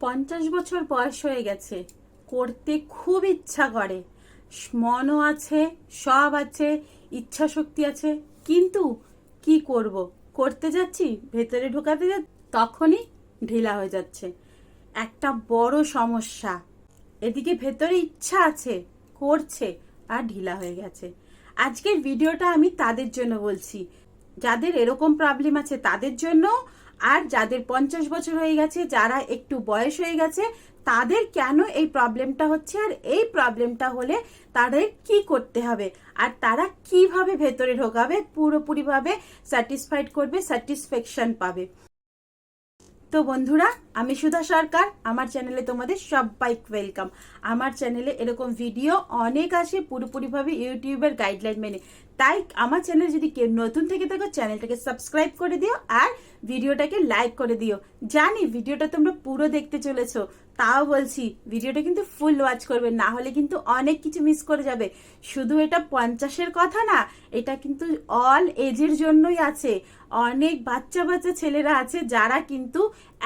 পঞ্চাশ বছর বয়স হয়ে গেছে। করতে খুব ইচ্ছা করে। মনও আছে, সব আছে ইচ্ছা শক্তি আছে। কিন্তু কি করব? করতে যাচ্ছি, ভেতরে ঢোকাতে যা তখনই ঢিলা হয়ে যাচ্ছে। একটা বড় সমস্যা। এদিকে ভেতরে ইচ্ছা আছে, করছে, আর ঢিলা হয়ে গেছে। আজকের ভিডিওটা আমি তাদের জন্য বলছি। যাদের এরকম প্রবলেম আছে তাদের জন্য আর যাদের পঞ্চাশ বছর হয়ে গেছে, যারা একটু বয়স হয়ে গেছে, তাদের কেন এই প্রবলেমটা হচ্ছে? আর এই প্রবলেমটা হলে তাদের কি করতে হবে? আর তারা কীভাবে ভেতরে ঢোকাবে? পুরোপুরিভাবে স্যাটিসফাইড করবে, স্যাটিসফ্যাকশন পাবে। তো বন্ধুরা, আমি সুধা সরকার। আমার চ্যানেলে তোমাদের সবাই ওয়েলকাম আমার চ্যানেলে এরকম ভিডিও অনেক আসে পুরোপুরিভাবে ইউটিউবের গাইডলাইন মেনে। তাই আমার চ্যানেল যদি কেউ নতুন থেকে থাকো, চ্যানেলটাকে সাবস্ক্রাইব করে দিও আর ভিডিওটাকে লাইক করে দিও। জানি ভিডিওটা তোমরা পুরো দেখতে চলেছো, তাও বলছি ভিডিওটা কিন্তু ফুল ওয়াচ করবে, না হলে কিন্তু অনেক কিছু মিস করে যাবে। শুধু এটা পঞ্চাশের কথা না, এটা কিন্তু অল এজের জন্যই আছে। অনেক বাচ্চা বাচ্চা ছেলেরা আছে, যারা কিন্তু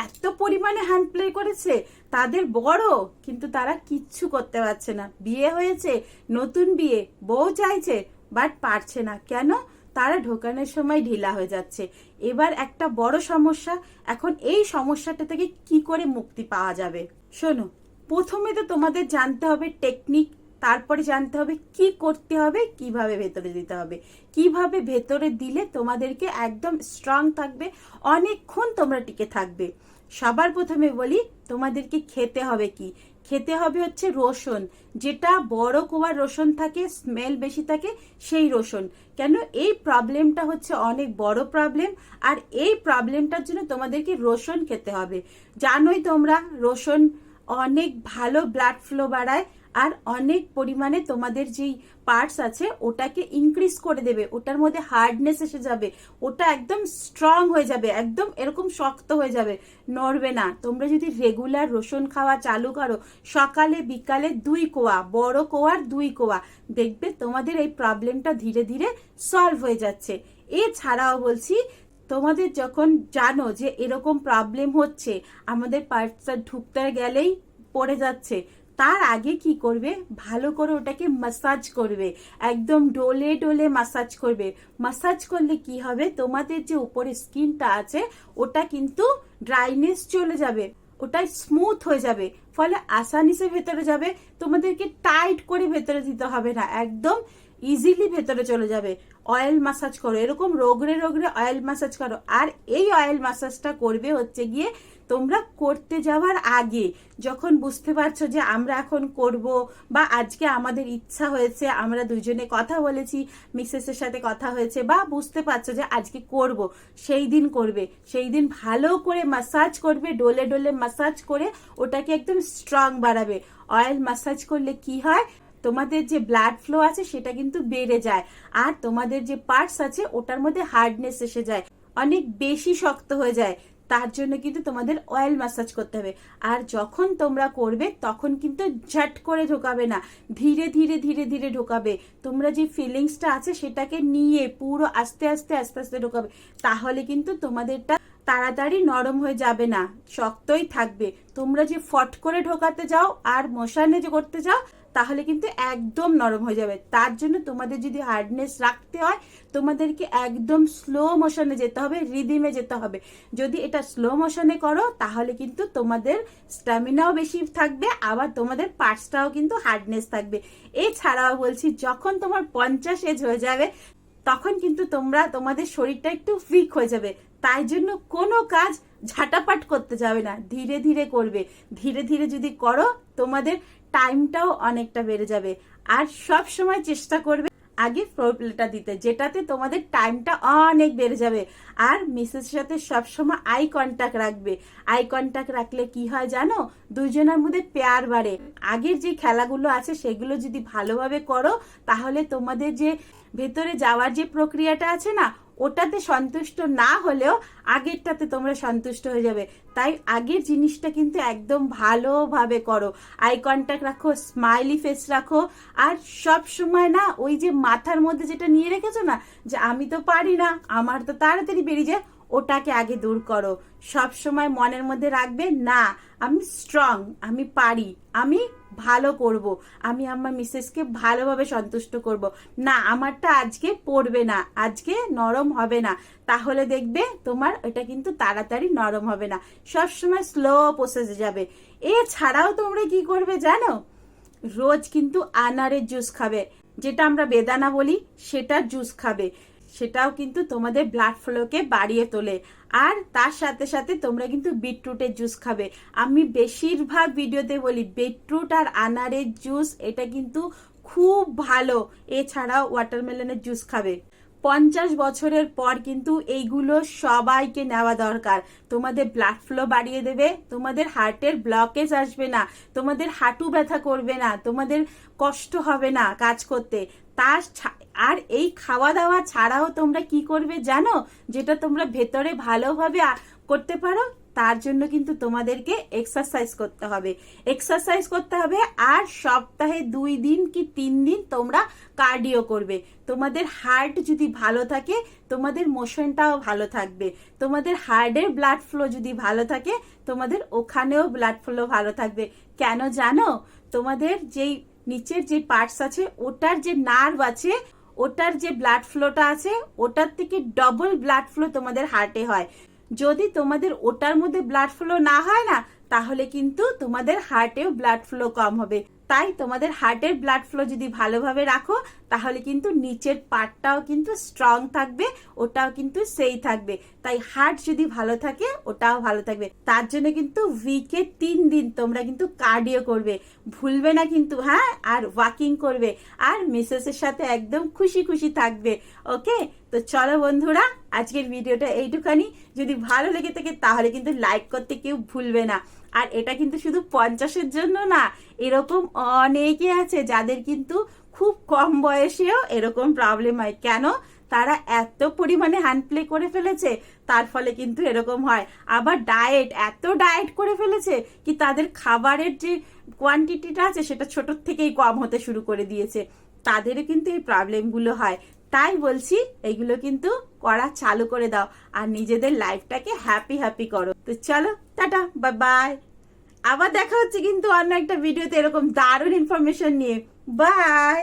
এত পরিমাণে হ্যান্ড প্লে করেছে, তাদের বড়, কিন্তু তারা কিচ্ছু করতে পারছে না। বিয়ে হয়েছে, নতুন বিয়ে, বউ চাইছে বাট পারছে না। কেন? তারা ঢোকানোর সময় ঢিলা হয়ে যাচ্ছে। এবার একটা বড় সমস্যা, এখন এই সমস্যাটা থেকে কি করে মুক্তি পাওয়া যাবে? শোনো, প্রথমে তো তোমাদের জানতে হবে টেকনিক তারপরে জানতে হবে কি করতে হবে, কীভাবে ভেতরে দিতে হবে। কীভাবে ভেতরে দিলে তোমাদেরকে একদম স্ট্রং থাকবে, অনেকক্ষণ তোমরা টিকে থাকবে। সবার প্রথমে বলি, তোমাদেরকে খেতে হবে কি? খেতে হবে হচ্ছে রসুন। যেটা বড় কুয়ার রসুন থাকে স্মেল বেশি থাকে, সেই রসুন। কেন? এই প্রবলেমটা হচ্ছে অনেক বড় প্রবলেম আর এই প্রবলেমটার জন্য তোমাদেরকে রসুন খেতে হবে। জানোই তোমরা, রসুন অনেক ভালো ব্লাড ফ্লো বাড়ায় আর অনেক পরিমাণে তোমাদের যেই পার্টস আছে, ওটাকে ইনক্রিজ করে দেবে। ওটার মধ্যে হার্ডনেস এসে যাবে। ওটা একদম স্ট্রং হয়ে যাবে, একদম এরকম শক্ত হয়ে যাবে। নড়বে না। তোমরা যদি রেগুলার রসুন খাওয়া চালু করো, সকালে, বিকালে দুই কোয়া, বড় কোয়ার দুই কোয়া, দেখবে তোমাদের এই প্রবলেমটা ধীরে ধীরে সলভ হয়ে যাচ্ছে। এছাড়াও বলছি, তোমাদের যখন জানো যে এরকম প্রবলেম হচ্ছে, আমাদের পার্টসটা ঢুকতে গেলেই পড়ে যাচ্ছে। তার আগে কি করবে? ভালো করে ওটাকে মাসাজ করবে। একদম ডোলে ডোলে মাসাজ করবে। মাসাজ করলে কি হবে? তোমাদের যে উপরে স্কিনটা আছে, ওটা কিন্তু ড্রাইনেস চলে যাবে। ওটা স্মুথ হয়ে যাবে। ফলে আসানিসে ভেতরে যাবে। তোমাদেরকে টাইট করে ভেতরে দিতে হবে না। একদম ইজিলি ভেতরে চলে যাবে। অয়েল মাসাজ করো। এরকম রোগরে রোগরে অয়েল মাসাজ করো। আর এই অয়েল মাসাজটা করবে হচ্ছে গিয়ে তোমরা করতে যাওয়ার আগে যখন বুঝতে পারছ যে আমরা এখন করব বা আজকে আমাদের ইচ্ছা হয়েছে, আমরা দুজনে কথা বলেছি মিসেসের সাথে কথা হয়েছে বা বুঝতে পারছ যে আজকে করব, সেই দিন করবে, সেই দিন ভালো করে মাসাজ করবে, ডোলে ডোলে মাসাজ করে ওটাকে একদম স্ট্রং বাড়াবে। অয়েল মাসাজ করলে কি হয়? তোমাদের যে ব্লাড ফ্লো আছে সেটা কিন্তু বেড়ে যায় আর তোমাদের যে পার্টস আছে ওটার মধ্যে হার্ডনেস এসে যায়। অনেক বেশি শক্ত হয়ে যায়। তার জন্য কিন্তু তোমাদের অয়েল ম্যাসাজ করতে হবে। আর যখন তোমরা করবে, তখন কিন্তু ঝট করে ঢোকাবে না। ধীরে ধীরে ধীরে ধীরে ঢোকাবে। তোমরা যে ফিলিংসটা আছে, সেটাকে নিয়ে পুরো আস্তে আস্তে আস্তে আস্তে ঢোকাবে। তাহলে কিন্তু তোমাদেরটা তাড়াতাড়ি নরম হয়ে যাবে না, শক্তই থাকবে। তোমরা যে ফট করে ঢোকাতে যাও আর মশানে যে করতে যাও, তাহলে কিন্তু একদম নরম হয়ে যাবে। তার জন্য তোমাদের যদি হার্ডনেস রাখতে হয়, তোমাদেরকে একদম স্লো মোশনে যেতে হবে রিদিমে যেতে হবে। যদি এটা স্লো মোশনে করো, তাহলে কিন্তু তোমাদের স্ট্যামিনাও বেশি থাকবে, আবার তোমাদের পার্টসটাও কিন্তু হার্ডনেস থাকবে। এছাড়াও বলছি, যখন তোমার পঞ্চাশ এজ হয়ে যাবে, তখন কিন্তু তোমরা, তোমাদের শরীরটা একটু উইক হয়ে যাবে। তাই জন্য কোনো কাজ ঝাঁটাপাট করতে যাবে না। ধীরে ধীরে করবে। ধীরে ধীরে যদি করো, তোমাদের টাইমটাও অনেকটা বেড়ে যাবে। আর সব সময় চেষ্টা করবে আগে ফ্লোর প্লেটা দিতে, যেটাতে তোমাদের টাইমটা অনেক বেড়ে যাবে। আর মিসেসের সাথে সবসময় আই কন্ট্যাক্ট রাখবে। আই কন্ট্যাক্ট রাখলে কি হয় জানো? দুজনের মধ্যে পেয়ার বাড়ে। আগের যে খেলাগুলো আছে, সেগুলো যদি ভালোভাবে করো, তাহলে তোমাদের যে ভেতরে যাওয়ার যে প্রক্রিয়াটা আছে না ওটাতে সন্তুষ্ট না হলেও আগেরটাতে তোমরা সন্তুষ্ট হয়ে যাবে। তাই আগের জিনিসটা কিন্তু একদম ভালোভাবে করো। আই কন্ট্যাক্ট রাখো স্মাইলি ফেস রাখো। আর সব সময় না, ওই যে মাথার মধ্যে যেটা নিয়ে রেখেছো না, যে আমি তো পারি না, আমার তো তাড়াতাড়ি বেরিয়ে যায় ওটাকে আগে দূর করো। সব সময় মনের মধ্যে রাখবে, না, আমি স্ট্রং আমি পারি, আমি ভালো করব, আমি আমার মিসেসকে ভালোভাবে সন্তুষ্ট করব। না, আমারটা আজকে পড়বে না, আজকে নরম হবে না। তাহলে দেখবে তোমার এটা কিন্তু তাড়াতাড়ি নরম হবে না। সব সময় স্লো প্রসেসে যাবে। এছাড়াও তোমরা কি করবে জানো? রোজ কিন্তু আনারের জুস খাবে। যেটা আমরা বেদানা বলি, সেটার জুস খাবে। সেটাও কিন্তু তোমাদের ব্লাড ফ্লোকে বাড়িয়ে তোলে। আর তার সাথে সাথে তোমরা কিন্তু বিটরুটের জুস খাবে। আমি বেশিরভাগ ভিডিওতে বলি বিটরুট আর আনারের জুস এটা কিন্তু খুব ভালো। এছাড়াও ওয়াটারমেলনের জুস খাবে। পঞ্চাশ বছরের পর কিন্তু এইগুলো সবাইকে নেওয়া দরকার। তোমাদের ব্লাড ফ্লো বাড়িয়ে দেবে, তোমাদের হার্টের ব্লকেজ আসবে না, তোমাদের হাঁটু ব্যথা করবে না, তোমাদের কষ্ট হবে না কাজ করতে। তার আর এই খাওয়া দাওয়া ছাড়াও তোমরা কি করবে জানো? যেটা তোমরা ভেতরে ভালোভাবে করতে পারো, তার জন্য কিন্তু তোমাদেরকে এক্সারসাইজ করতে হবে। এক্সারসাইজ করতে হবে আর সপ্তাহে দুই দিন কি তিন দিন তোমরা কার্ডিও করবে। তোমাদের হার্ট যদি ভালো থাকে, তোমাদের মোশনটাও ভালো থাকবে। তোমাদের হার্টের ব্লাড ফ্লো যদি ভালো থাকে, তোমাদের ওখানেও ব্লাড ফ্লো ভালো থাকবে। কেন জানো? তোমাদের যেই নিচের যে পার্টস আছে, ওটার যে নার্ভ আছে, ওটার যে ব্লাড ফ্লোটা আছে, ওটার থেকে ডবল ব্লাড ফ্লো তোমাদের হার্টে হয়। যদি তোমাদের ওটার মধ্যে ব্লাড ফ্লো না হয় না, তাহলে কিন্তু তোমাদের হার্টেও ব্লাড ফ্লো কম হবে। তাই তোমাদের হার্টের ব্লাড ফ্লো যদি ভালোভাবে রাখো তাহলে কিন্তু নিচের পার্টটাও কিন্তু স্ট্রং থাকবে, ওটাও কিন্তু সেই থাকবে। তাই হার্ট যদি ভালো থাকে, ওটাও ভালো থাকবে। তার জন্য কিন্তু উইকে তিন দিন তোমরা কিন্তু কার্ডিও করবে। ভুলবে না কিন্তু হ্যাঁ? আর ওয়াকিং করবে। আর মিসেসের সাথে একদম খুশি খুশি থাকবে ওকে তো চলো বন্ধুরা, আজকের ভিডিওটা এইটুখানি। যদি ভালো লেগে থাকে, তাহলে কিন্তু লাইক করতে কেউ ভুলবে না। আর এটা কিন্তু শুধু পঞ্চাশের জন্য না, এরকম অনেকে আছে যাদের কিন্তু খুব কম বয়সেও এরকম প্রবলেম হয়। কেন? তারা এত পরিমাণে হ্যান্ড প্লে করে ফেলেছে, তার ফলে কিন্তু এরকম হয়। আবার ডায়েট এত ডায়েট করে ফেলেছে কি তাদের খাবারের যে কোয়ান্টিটিটা আছে, সেটা ছোটোর থেকেই কম হতে শুরু করে দিয়েছে। তাদেরও কিন্তু এই প্রবলেমগুলো হয়। তাই বলছি, এগুলো কিন্তু করা চালু করে দাও আর নিজেদের লাইফটাকে হ্যাপি হ্যাপি করো। তো চলো, টাটা বাই বাই আবার দেখা হচ্ছে কিন্তু অন্য একটা ভিডিওতে এরকম দারুণ ইনফরমেশন নিয়ে। বাই